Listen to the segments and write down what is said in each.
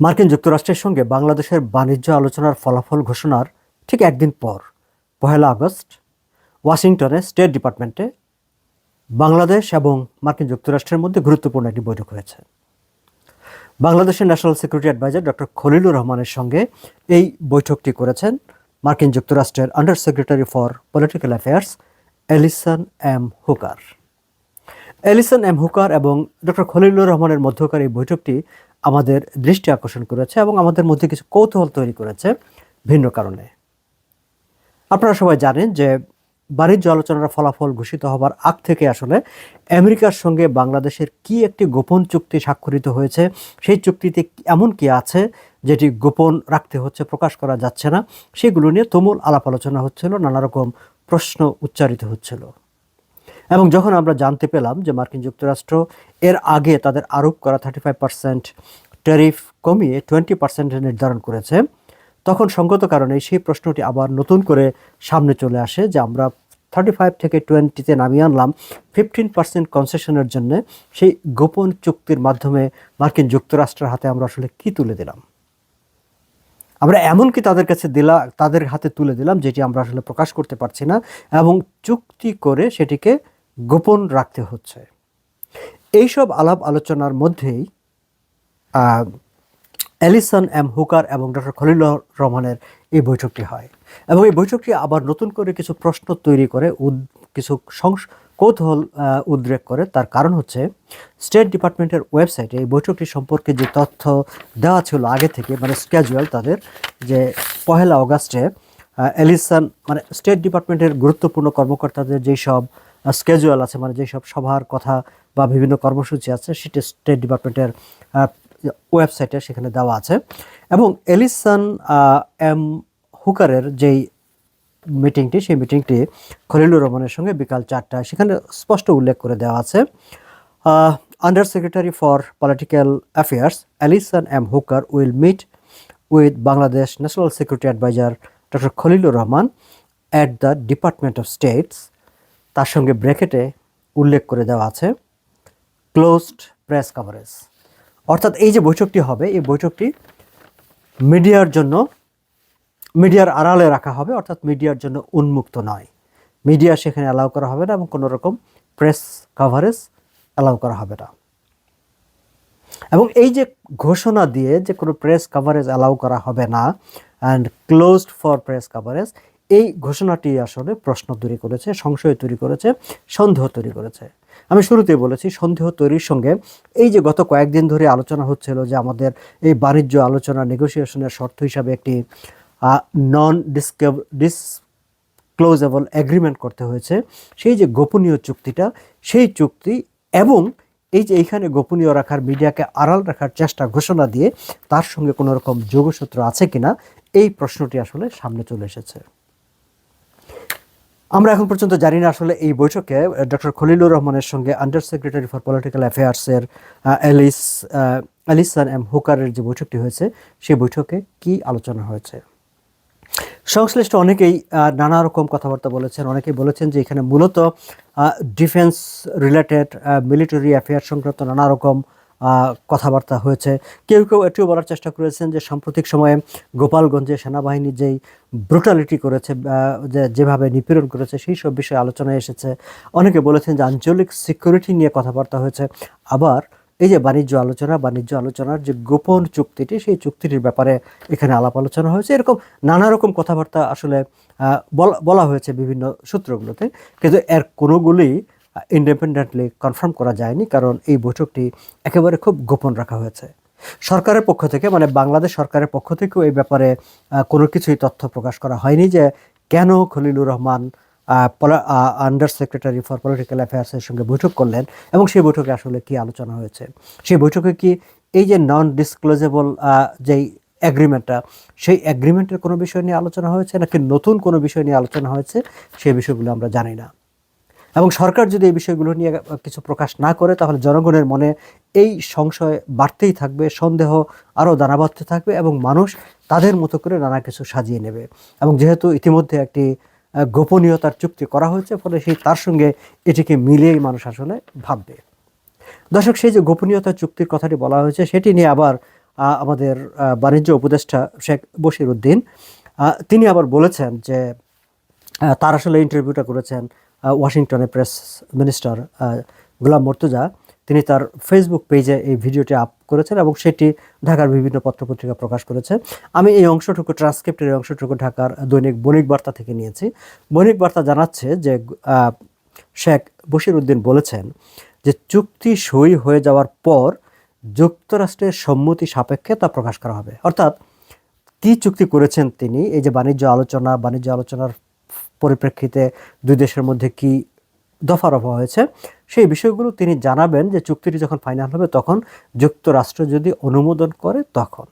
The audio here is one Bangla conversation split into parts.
মার্কিন যুক্তরাষ্ট্রের সঙ্গে বাংলাদেশের বাণিজ্য আলোচনার ফলাফল ঘোষণার ঠিক একদিন পর, পহেলা আগস্ট, ওয়াশিংটনে স্টেট ডিপার্টমেন্টে বাংলাদেশ এবং মার্কিন যুক্তরাষ্ট্রের মধ্যে গুরুত্বপূর্ণ একটি বৈঠক হয়েছে। বাংলাদেশের national security adviser doctor Khalilur রহমানের সঙ্গে এই বৈঠকটি করেছেন মার্কিন যুক্তরাষ্ট্রের under secretary for political affairs, Allison M. Hooker. Allison M Hooker এবং ডক্টর খলিলুর রহমানের মধ্যকার এই বৈঠকটি আমাদের দৃষ্টি আকর্ষণ করেছে এবং আমাদের মধ্যে কিছু কৌতূহল তৈরি করেছে ভিন্ন কারণে। আপনারা সবাই জানেন যে বাণিজ্য আলোচনার ফলাফল ঘোষিত হবার আগ থেকে আসলে আমেরিকার সঙ্গে বাংলাদেশের কি একটি গোপন চুক্তি স্বাক্ষরিত হয়েছে, সেই চুক্তিতে এমন কি আছে যেটি গোপন রাখতে হচ্ছে, প্রকাশ করা যাচ্ছে না, সেগুলো নিয়ে তুমুল আলাপ আলোচনা হচ্ছিল, নানা রকম প্রশ্ন উচ্চারিত হচ্ছিল। এবং যখন আমরা জানতে পেলাম যে মার্কিন যুক্তরাষ্ট্র এর আগে তাদের আরোপ করা থার্টি ফাইভ পার্সেন্ট ট্যারিফ কমিয়ে টোয়েন্টি পার্সেন্টে নির্ধারণ করেছে, তখন সঙ্গত কারণে সেই প্রশ্নটি আবার নতুন করে সামনে চলে আসে যে আমরা থার্টি ফাইভ থেকে টোয়েন্টিতে নামিয়ে আনলাম ফিফটিন পার্সেন্ট কনসেশনের জন্য সেই গোপন চুক্তির মাধ্যমে মার্কিন যুক্তরাষ্ট্রের হাতে আমরা আসলে কি তুলে দিলাম? আমরা এমনকি তাদের কাছে দিলা, তাদের হাতে তুলে দিলাম যেটি আমরা আসলে প্রকাশ করতে পারছি না এবং চুক্তি করে সেটিকে গোপন রাখতে হচ্ছে। এইসব আলাপ আলোচনার মধ্যেই আহ, এলিসন এম হুকার এবং ডক্টর খলিলুর রহমানের এই বৈঠকটি হয়। এবং এই বৈঠকটি আবার নতুন করে কিছু প্রশ্ন তৈরি করে উদ- কিছু সংস- কৌতূহল উদ্রেক করে। তার কারণ হচ্ছে স্টেট ডিপার্টমেন্টের ওয়েবসাইটে এই বৈঠকটি সম্পর্কে যে তথ্য দেওয়া ছিল আগে থেকে মানে স্ক্যাজুয়াল তাদের যে পহেলা অগাস্টে আহ, এলিসন মানে স্টেট ডিপার্টমেন্টের গুরুত্বপূর্ণ কর্মকর্তাদের যেই সব স্কেজুয়াল আছে মানে যেসব সভার কথা বা বিভিন্ন কর্মসূচি আছে, সেটি স্টেট ডিপার্টমেন্টের ওয়েবসাইটে সেখানে দেওয়া আছে। এবং এলিসন এম হুকারের যেই মিটিংটি সেই মিটিংটি খলিলুর রহমানের সঙ্গে বিকাল চারটায় সেখানে স্পষ্ট উল্লেখ করে দেওয়া আছে। Under secretary for political affairs Allison M Hooker will meet with Bangladesh national security adviser doctor Khalilur Rahman at the department of states তার সঙ্গে ব্র্যাকেটে উল্লেখ করে দেওয়া আছে ক্লোজড প্রেস কভারেজ অর্থাৎ এই যে বৈঠকটি হবে, এই বৈঠকটি মিডিয়ার জন্য, মিডিয়ার আড়ালে রাখা হবে, অর্থাৎ মিডিয়ার জন্য উন্মুক্ত নয়। মিডিয়া সেখানে অ্যালাউ করা হবে না এবং কোনো রকম প্রেস কভারেজ অ্যালাউ করা হবে না। এবং এই যে ঘোষণা দিয়ে যে কোনো প্রেস কভারেজ অ্যালাউ করা হবে না and closed for press coverage এই ঘোষণাটি আসলে প্রশ্ন তৈরি করেছে, সংশয় তৈরি করেছে, সন্দেহ তৈরি করেছে। আমি শুরুতেই বলেছি, সন্দেহ তৈরির সঙ্গে এই যে গত কয়েকদিন ধরে আলোচনা হচ্ছিল যে আমাদের এই বাণিজ্য আলোচনা নেগোসিয়েশনের শর্ত হিসাবে একটি নন ডিসকাভ ডিসক্লোজেবল এগ্রিমেন্ট করতে হয়েছে। সেই যে গোপনীয় চুক্তিটা, সেই চুক্তি এবং এই যে এইখানে গোপনীয় রাখার, মিডিয়াকে আড়াল রাখার চেষ্টা ঘোষণা দিয়ে তার সঙ্গে কোনো রকম যোগসূত্র আছে কিনা, এই প্রশ্নটি আসলে সামনে চলে এসেছে। আমরা এখন পর্যন্ত জানি না আসলে এই বৈঠকে ডক্টর খলিলুর রহমানের সঙ্গে আন্ডার সেক্রেটারি ফর পলিটিক্যাল অ্যাফেয়ার্সের এলিস এলিসান এম হুকারের যে বৈঠকটি হয়েছে, সেই বৈঠকে কি আলোচনা হয়েছে? সংশ্লিষ্ট অনেকেই নানা রকম কথাবার্তা বলেছেন। অনেকেই বলেছেন যে এখানে মূলত ডিফেন্স রিলেটেড মিলিটারি অ্যাফেয়ার সংক্রান্ত নানা রকম কথাবার্তা হয়েছে। কেউ কেউ এটিও বলার চেষ্টা করেছেন যে সাম্প্রতিক সময়ে গোপালগঞ্জে সেনাবাহিনী যেই ব্রুটালিটি করেছে যে যেভাবে নিপীড়ন করেছে, সেই সব বিষয়ে আলোচনায় এসেছে। অনেকে বলেছেন যে আঞ্চলিক সিকিউরিটি নিয়ে কথাবার্তা হয়েছে। আবার এই যে বাণিজ্য আলোচনা, বাণিজ্য আলোচনার যে গোপন চুক্তিটি, সেই চুক্তিটির ব্যাপারে এখানে আলাপ আলোচনা হয়েছে। এরকম নানা রকম কথাবার্তা আসলে বলা- হয়েছে বিভিন্ন সূত্রগুলোতে। কিন্তু এর কোনোগুলি ইন্ডিপেন্ডেন্টলি কনফার্ম করা যায়নি, কারণ এই বৈঠকটি একেবারে খুব গোপন রাখা হয়েছে। সরকারের পক্ষ থেকে মানে বাংলাদেশ সরকারের পক্ষ থেকেও এই ব্যাপারে কোনো কিছুই তথ্য প্রকাশ করা হয়নি যে কেন Khalilur Rahman under secretary for political অ্যাফেয়ার্সের সঙ্গে বৈঠক করলেন এবং সেই বৈঠকে আসলে কি আলোচনা হয়েছে? সেই বৈঠকে কি এই যে নন ডিসক্লোজেবল যেই অ্যাগ্রিমেন্টটা সেই অ্যাগ্রিমেন্টের কোনো বিষয় নিয়ে আলোচনা হয়েছে নাকি নতুন কোনো বিষয় নিয়ে আলোচনা হয়েছে? সেই বিষয়গুলো আমরা জানি না। এবং সরকার যদি এই বিষয়গুলো নিয়ে কিছু প্রকাশ না করে, তাহলে জনগণের মনে এই সংশয় বাড়তেই থাকবে, সন্দেহ আরও দানা বাঁধতে থাকবে এবং মানুষ তাদের মতো করে নানা কিছু সাজিয়ে নেবে। এবং যেহেতু ইতিমধ্যে একটি গোপনীয়তার চুক্তি করা হয়েছে, ফলে সেই তার সঙ্গে এটিকে মিলিয়েই মানুষ আসলে ভাববে। দর্শক, সেই যে গোপনীয়তা চুক্তির কথাটি বলা হয়েছে, সেটি নিয়ে আবার আমাদের বাণিজ্য উপদেষ্টা শেখ বশির উদ্দিন তিনি আবার বলেছেন যে তার আসলে ইন্টারভিউটা করেছেন ওয়াশিংটনের প্রেস মিনিস্টার গোলাম মর্তুজা, তিনি তার ফেসবুক পেজে এই ভিডিওটি আপ করেছেন এবং সেটি ঢাকার বিভিন্ন পত্রপত্রিকা প্রকাশ করেছে। আমি এই অংশটুকু ট্রান্সক্রিপ্টের এই অংশটুকু ঢাকার দৈনিক বণিক বার্তা থেকে নিয়েছি। বণিক বার্তা জানাচ্ছে যে শেখ বশির উদ্দিন বলেছেন যে, চুক্তি সই হয়ে যাওয়ার পর যুক্তরাষ্ট্রের সম্মতি সাপেক্ষে তা প্রকাশ করা হবে। অর্থাৎ, কি চুক্তি করেছেন তিনি? এই যে বাণিজ্য আলোচনা, বাণিজ্য আলোচনার পরিপ্রেক্ষিতে দুই দেশের মধ্যে কি দফা রফা হয়েছে, সেই বিষয়গুলো তিনি জানাবেন যে চুক্তিটি যখন ফাইনাল হবে তখন যুক্তরাষ্ট্র যদি অনুমোদন করে তখন।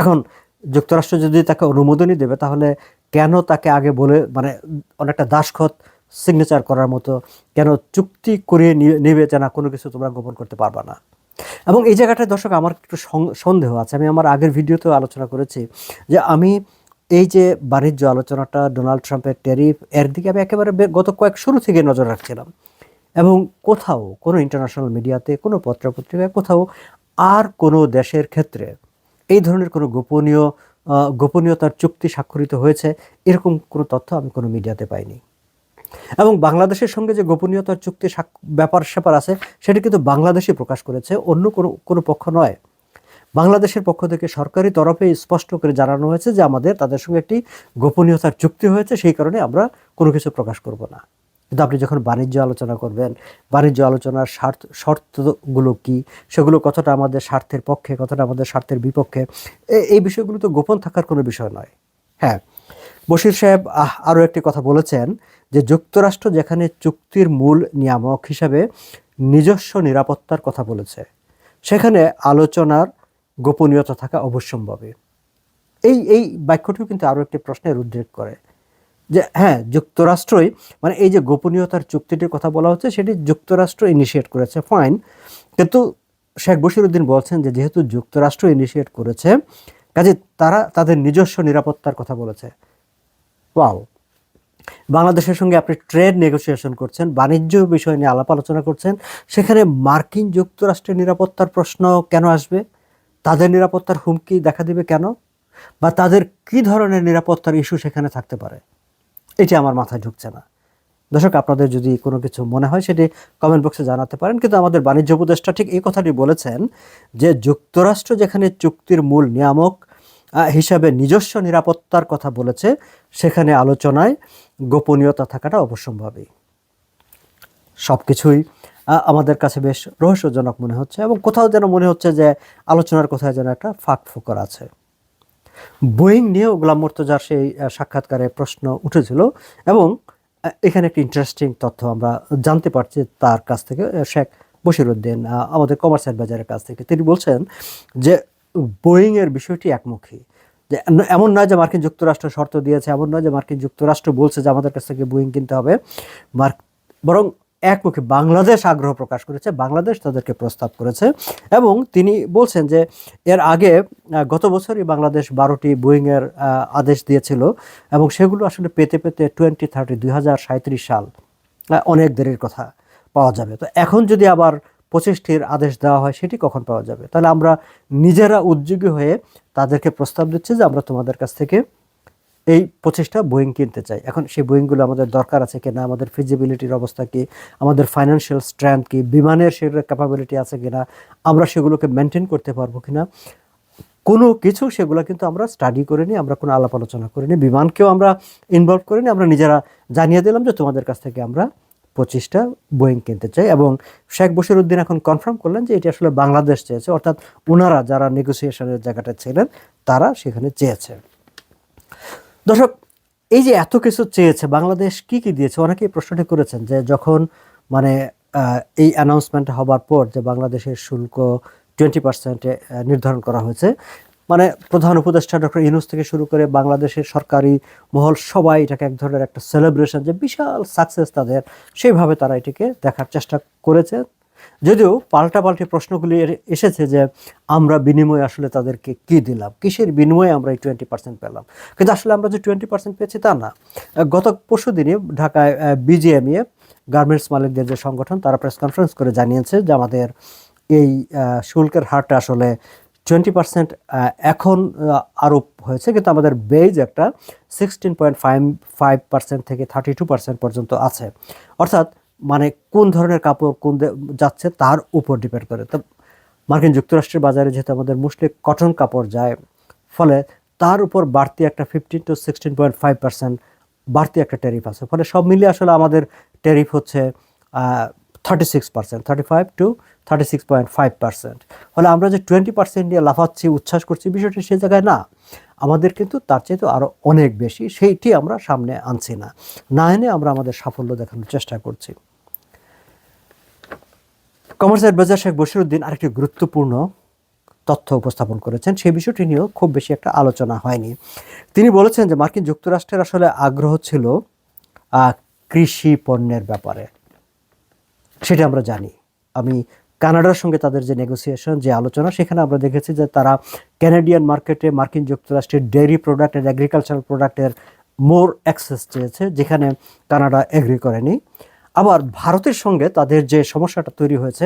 এখন যুক্তরাষ্ট্র যদি তাকে অনুমোদনই দেবে, তাহলে কেন তাকে আগে বলে মানে অনেকটা দাসখত সিগনেচার করার মতো, কেন চুক্তি করিয়ে নেবে যে না, কোনো কিছু তোমরা গোপন করতে পারবা না? এবং এই জায়গাটায় দর্শক, আমার একটু সন্দেহ আছে। আমি আমার আগের ভিডিওতেও আলোচনা করেছি যে আমি এই যে বাণিজ্য আলোচনাটা ডোনাল্ড ট্রাম্পের ট্যারিফ, এর দিকে আমি একেবারে গত কয়েক শুরু থেকে নজর রাখছিলাম। এবং কোথাও কোনো ইন্টারন্যাশনাল মিডিয়াতে কোনো পত্রপত্রিকায়, কোথাও আর কোনো দেশের ক্ষেত্রে এই ধরনের কোনো গোপনীয় গোপনীয়তার চুক্তি স্বাক্ষরিত হয়েছে, এরকম কোনো তথ্য আমি কোনো মিডিয়াতে পাইনি। এবং বাংলাদেশের সঙ্গে যে গোপনীয়তার চুক্তি ব্যাপার স্যাপার আছে, সেটি কিন্তু বাংলাদেশই প্রকাশ করেছে, অন্য কোনো কোনো পক্ষ নয়। বাংলাদেশের পক্ষ থেকে সরকারি তরফে স্পষ্ট করে জানানো হয়েছে যে আমাদের, তাদের সঙ্গে একটি গোপনীয়তার চুক্তি হয়েছে, সেই কারণে আমরা কোনো কিছু প্রকাশ করব না। কিন্তু আপনি যখন বাণিজ্য আলোচনা করবেন, বাণিজ্য আলোচনার স্বার্থ, শর্তগুলো কি? সেগুলো কতটা আমাদের স্বার্থের পক্ষে, কতটা আমাদের স্বার্থের বিপক্ষে? এই বিষয়গুলো তো গোপন থাকার কোনো বিষয় নয়। হ্যাঁ বশির সাহেব আরও একটি কথা বলেছেন যে যুক্তরাষ্ট্র যেখানে চুক্তির মূল নিয়ামক হিসাবে নিজস্ব নিরাপত্তার কথা বলেছে, সেখানে আলোচনার গোপনীয়তা থাকা অবশ্যম্ভাবী এই এই বাক্যটিও কিন্তু আরও একটি প্রশ্নের উদ্রেক করে যে হ্যাঁ যুক্তরাষ্ট্রই মানে এই যে গোপনীয়তার চুক্তিটির কথা বলা হচ্ছে, সেটি যুক্তরাষ্ট্র ইনিশিয়েট করেছে ফাইন কিন্তু শেখ বশিরউদ্দিন বলছেন যে, যেহেতু যুক্তরাষ্ট্র ইনিশিয়েট করেছে, কাজে তারা তাদের নিজস্ব নিরাপত্তার কথা বলেছে। ওয়াও। বাংলাদেশের সঙ্গে আপনি ট্রেড নেগোসিয়েশন করছেন, বাণিজ্য বিষয় নিয়ে আলাপ আলোচনা করছেন, সেখানে মার্কিন যুক্তরাষ্ট্রের নিরাপত্তার প্রশ্ন কেন আসবে? তাদের নিরাপত্তার হুমকি দেখা দিবে কেন? বা তাদের কি ধরনের নিরাপত্তার ইস্যু সেখানে থাকতে পারে? এটি আমার মাথায় ঢুকছে না। দর্শক, আপনাদের যদি কোনো কিছু মনে হয়, সেটি কমেন্ট বক্সে জানাতে পারেন। কিন্তু আমাদের বাণিজ্য উপদেষ্টা ঠিক এই কথাটি বলেছেন যে, যুক্তরাষ্ট্র যেখানে চুক্তির মূল নিয়ামক হিসাবে নিজস্ব নিরাপত্তার কথা বলেছে, সেখানে আলোচনায় গোপনীয়তা থাকাটা অবশ্যম্ভাবী। সব কিছুই আমাদের কাছে বেশ রহস্যজনক মনে হচ্ছে এবং কোথাও যেন মনে হচ্ছে যে আলোচনার কোথায় যেন একটা ফাঁক ফোকর আছে। বোয়িং নিয়েও গোলাম মোর্তজার সেই সাক্ষাৎকারে প্রশ্ন উঠেছিল এবং এখানে একটি ইন্টারেস্টিং তথ্য আমরা জানতে পারছি তার কাছ থেকে শেখ বশিরউদ্দিন আহ, আমাদের কমার্স অ্যাডভাইজারের কাছ থেকে। তিনি বলছেন যে বোয়িংয়ের বিষয়টি একমুখী। যে এমন নয় যে মার্কিন যুক্তরাষ্ট্র শর্ত দিয়েছে এমন নয় যে মার্কিন যুক্তরাষ্ট্র বলছে যে আমাদের কাছ থেকে বোয়িং কিনতে হবে। মার্ক বরং একমুখী বাংলাদেশ আগ্রহ প্রকাশ করেছে, বাংলাদেশ তাদেরকে প্রস্তাব করেছে এবং তিনি বলছেন যে এর আগে গত বছরই বাংলাদেশ বারোটি বোয়িংয়ের আদেশ দিয়েছিল এবং সেগুলো আসলে পেতে পেতে টোয়েন্টি থার্টি দুই সাল অনেক দেরির কথা পাওয়া যাবে। তো এখন যদি আবার পঁচিশটির আদেশ দেওয়া হয়, সেটি কখন পাওয়া যাবে? তাহলে আমরা নিজেরা উদ্যোগী হয়ে তাদেরকে প্রস্তাব দিচ্ছি যে আমরা তোমাদের কাছ থেকে এই পঁচিশটা বোয়িং কিনতে চাই এখন সেই বোয়িংগুলো আমাদের দরকার আছে কিনা, আমাদের ফিজিবিলিটির অবস্থা কি, আমাদের ফাইন্যান্সিয়াল স্ট্রেংথ কি, বিমানের সেগুলোর ক্যাপাবিলিটি আছে কিনা, আমরা সেগুলোকে মেনটেন করতে পারব কিনা, কোনো কিছু সেগুলো কিন্তু আমরা স্টাডি করে করিনি আমরা কোনো আলাপ আলোচনা করিনি বিমানকেও আমরা ইনভলভ করিনি আমরা নিজেরা জানিয়ে দিলাম যে তোমাদের কাছ থেকে আমরা পঁচিশটা বোয়িং কিনতে চাই এবং শেখ বশিরউদ্দিন এখন কনফার্ম করলেন যে এটি আসলে বাংলাদেশ চেয়েছে, অর্থাৎ ওনারা যারা নেগোসিয়েশনের জায়গাটা ছিলেন, তারা সেখানে চেয়েছে। দর্শক, এই যে এত কিছু চেয়েছে, বাংলাদেশ কি কি দিয়েছে? অনেকেই প্রশ্নটি করেছেন যে যখন মানে এই অ্যানাউন্সমেন্ট হবার পর যে বাংলাদেশের শুল্ক টোয়েন্টি পার্সেন্টে নির্ধারণ করা হয়েছে মানে প্রধান উপদেষ্টা ডক্টর ইউনুস থেকে শুরু করে বাংলাদেশের সরকারি মহল সবাই এটাকে এক ধরনের একটা সেলিব্রেশন যে বিশাল সাকসেস তাদের, সেইভাবে তারা এটিকে দেখার চেষ্টা করেছে। যদিও পাল্টাপাল্টি প্রশ্নগুলি এসেছে যে আমরা বিনিময়ে আসলে তাদেরকে কি দিলাম? কিসের বিনিময়ে আমরা এই টোয়েন্টি পার্সেন্ট পেলাম? কিন্তু আসলে আমরা যে টোয়েন্টি পার্সেন্ট পেয়েছি তা না। গত পরশু দিনে ঢাকায় বিজিএমইএ গার্মেন্টস মালিকদের যে সংগঠন, তারা প্রেস কনফারেন্স করে জানিয়েছে যে আমাদের এই শুল্কের হারটা আসলে টোয়েন্টি পার্সেন্ট এখন আরোপ হয়েছে। কিন্তু আমাদের বেজ একটা sixteen point five five percent থেকে থার্টি টু পার্সেন্ট পর্যন্ত আছে। অর্থাৎ মানে কোন ধরনের কাপড় কোন যাচ্ছে তার উপর ডিপেন্ড করে। তো মার্কিন যুক্তরাষ্ট্রের বাজারে যেহেতু আমাদের মোস্টলি কটন কাপড় যায়, ফলে তার উপর বাড়তি একটা fifteen to sixteen point five percent বাড়তি একটা ট্যারিফ আছে। ফলে সব মিলিয়ে আসলে আমাদের ট্যারিফ হচ্ছে thirty six percent thirty five to thirty six point five percent ফলে আমরা যে টোয়েন্টি পার্সেন্ট নিয়ে লাফাচ্ছি, উচ্ছ্বাস করছি, বিষয়টি সে জায়গায় না। আমাদের কিন্তু তার চাইতে আরও অনেক বেশি, সেইটি আমরা সামনে আনছি না। না এনে আমরা আমাদের সাফল্য দেখানোর চেষ্টা করছি। কমার্স অ্যাডভাইজার শেখ বশিরুদ্দিন আরেকটি গুরুত্বপূর্ণ তথ্য উপস্থাপন করেছেন। সেই বিষয়টি নিয়েও খুব বেশি একটা আলোচনা হয়নি। তিনি বলেছেন যে মার্কিন যুক্তরাষ্ট্রের আসলে আগ্রহ ছিল কৃষি পণ্যের ব্যাপারে। সেটা আমরা জানি। আমি কানাডার সঙ্গে তাদের যে নেগোসিয়েশন যে আলোচনা, সেখানে আমরা দেখেছি যে তারা ক্যানাডিয়ান মার্কেটে মার্কিন যুক্তরাষ্ট্রের ডেয়ারি প্রোডাক্ট অ্যান্ড এগ্রিকালচারাল প্রোডাক্টের মোর অ্যাক্সেস চেয়েছে, যেখানে কানাডা এগ্রি করেনি। আবার ভারতের সঙ্গে তাদের যে সমস্যাটা তৈরি হয়েছে,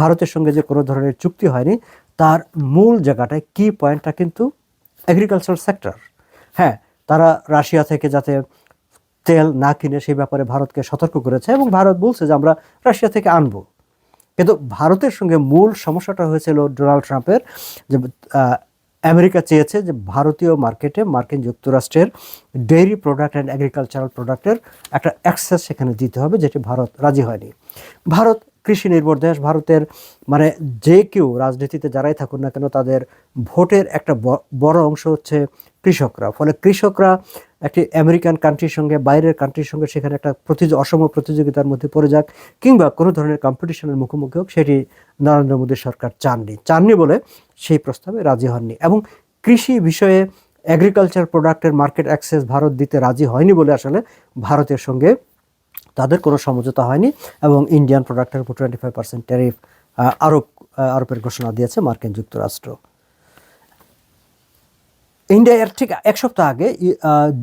ভারতের সঙ্গে যে কোনো ধরনের চুক্তি হয়নি, তার মূল জায়গাটায় কি পয়েন্টটা কিন্তু এগ্রিকালচারাল সেক্টর হ্যাঁ তারা রাশিয়া থেকে যাতে তেল না কিনে সেই ব্যাপারে ভারতকে সতর্ক করেছে এবং ভারত বলছে যে আমরা রাশিয়া থেকে আনব। কিন্তু ভারতের সঙ্গে মূল সমস্যাটা হয়েছিল ডোনাল্ড ট্রাম্পের যে আমেরিকা চেয়েছে যে ভারতীয় মার্কেটে মার্কিন যুক্তরাষ্ট্রের ডেইরি প্রোডাক্ট অ্যান্ড এগ্রিকালচারাল প্রোডাক্টের একটা অ্যাক্সেস সেখানে দিতে হবে, যেটি ভারত রাজি হয়নি। ভারত কৃষি নির্ভর দেশ, ভারতের মানে যে কেউ রাজনীতিতে যারাই থাকুন না কেন, তাদের ভোটের একটা বড় অংশ হচ্ছে কৃষকরা। ফলে কৃষকরা একটি আমেরিকান কান্ট্রির সঙ্গে, বাইরের কান্ট্রির সঙ্গে সেখানে একটা অসম প্রতিযোগিতার মধ্যে পড়ে যাক, কিংবা কোনো ধরনের কম্পিটিশনের মুখোমুখি হোক, সেটি নরেন্দ্র মোদী সরকার চাননি। চাননি বলে সেই প্রস্তাবে রাজি হননি। এবং কৃষি বিষয়ে অ্যাগ্রিকালচার প্রোডাক্টের মার্কেট অ্যাক্সেস ভারত দিতে রাজি হয়নি বলে আসলে ভারতের সঙ্গে তাদের কোনো সমঝোতা হয়নি এবং ইন্ডিয়ান প্রোডাক্টের উপর টোয়েন্টি ফাইভ পার্সেন্ট ট্যারিফ আরোপ আরোপের ঘোষণা দিয়েছে মার্কিন যুক্তরাষ্ট্র। ইন্ডিয়া এর ঠিক এক সপ্তাহ আগে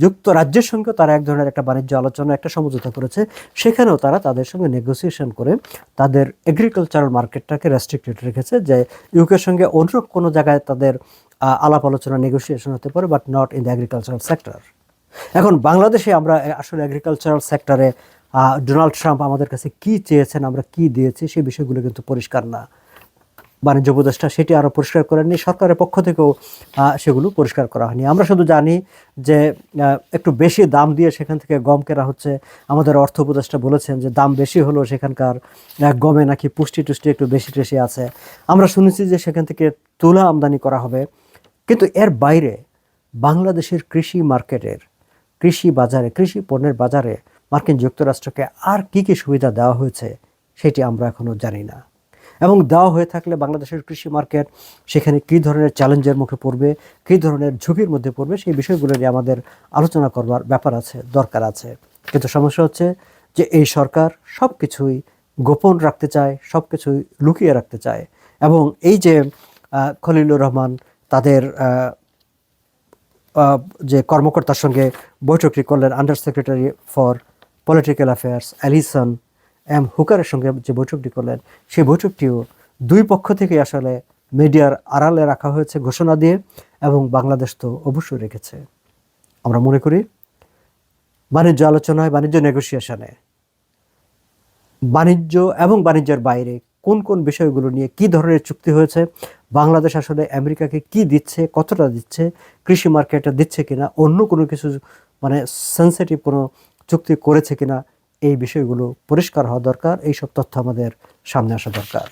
যুক্তরাজ্যের সঙ্গে তারা এক ধরনের একটা বাণিজ্য আলোচনা, একটা সমঝোতা করেছে। সেখানেও তারা তাদের সঙ্গে নেগোসিয়েশন করে তাদের এগ্রিকালচারাল মার্কেটটাকে রেস্ট্রিক্টেড রেখেছে যে ইউকের সঙ্গে অন্য কোনো জায়গায় তাদের আলাপ আলোচনা নেগোসিয়েশন হতে পারে but not in the agricultural sector এখন বাংলাদেশে আমরা আসলে এগ্রিকালচারাল সেক্টরে ডোনাল্ড ট্রাম্প আমাদের কাছে কি চেয়েছেন, আমরা কি দিয়েছি সেই বিষয়গুলো কিন্তু পরিষ্কার না। বাণিজ্য উপদেষ্টা সেটি আরও পরিষ্কার করেননি। সরকারের পক্ষ থেকেও সেগুলো পরিষ্কার করা হয়নি। আমরা শুধু জানি যে একটু বেশি দাম দিয়ে সেখান থেকে গম কেনা হচ্ছে। আমাদের অর্থ উপদেষ্টা বলেছেন যে, দাম বেশি হলেও সেখানকার গমে নাকি পুষ্টি টুষ্টি একটু বেশি টেশি আছে। আমরা শুনেছি যে, সেখান থেকে তুলা আমদানি করা হবে। কিন্তু এর বাইরে বাংলাদেশের কৃষি মার্কেটের, কৃষি বাজারে, কৃষি পণ্যের বাজারে মার্কিন যুক্তরাষ্ট্রকে আর কি কি সুবিধা দেওয়া হয়েছে, সেটি আমরা এখনও জানি না। এবং দেওয়া হয়ে থাকলে বাংলাদেশের কৃষি মার্কেট, সেখানে কী ধরনের চ্যালেঞ্জের মুখে পড়বে, কী ধরনের ঝুঁকির মধ্যে পড়বে, সেই বিষয়গুলো নিয়ে আমাদের আলোচনা করবার ব্যাপার আছে, দরকার আছে। কিন্তু সমস্যা হচ্ছে যে এই সরকার সব কিছুই গোপন রাখতে চায় সব কিছুই লুকিয়ে রাখতে চায়। এবং এই যে খলিলুর রহমান তাদের যে কর্মকর্তার সঙ্গে বৈঠকটি করলেন under secretary for political affairs Allison M হুকারের সঙ্গে যে বৈঠকটি করলেন, সেই বৈঠকটিও দুই পক্ষ থেকে আসলে মিডিয়ার আড়ালে রাখা হয়েছে ঘোষণা দিয়ে এবং বাংলাদেশ তো অবশ্যই রেখেছে। আমরা মনে করি বাণিজ্য আলোচনায় বাণিজ্য নেগোসিয়েশনে বাণিজ্য এবং বাণিজ্যের বাইরে কোন কোন বিষয়গুলো নিয়ে কি ধরনের চুক্তি হয়েছে, বাংলাদেশ আসলে আমেরিকাকে কি দিচ্ছে, কতটা দিচ্ছে, কৃষি মার্কেটটা দিচ্ছে কিনা, অন্য কোনো কিছু মানে সেন্সিটিভ কোনো চুক্তি করেছে কিনা এই বিষয়গুলো পরিষ্কার হওয়া দরকার এইসব তথ্য আমাদের সামনে আসা দরকার।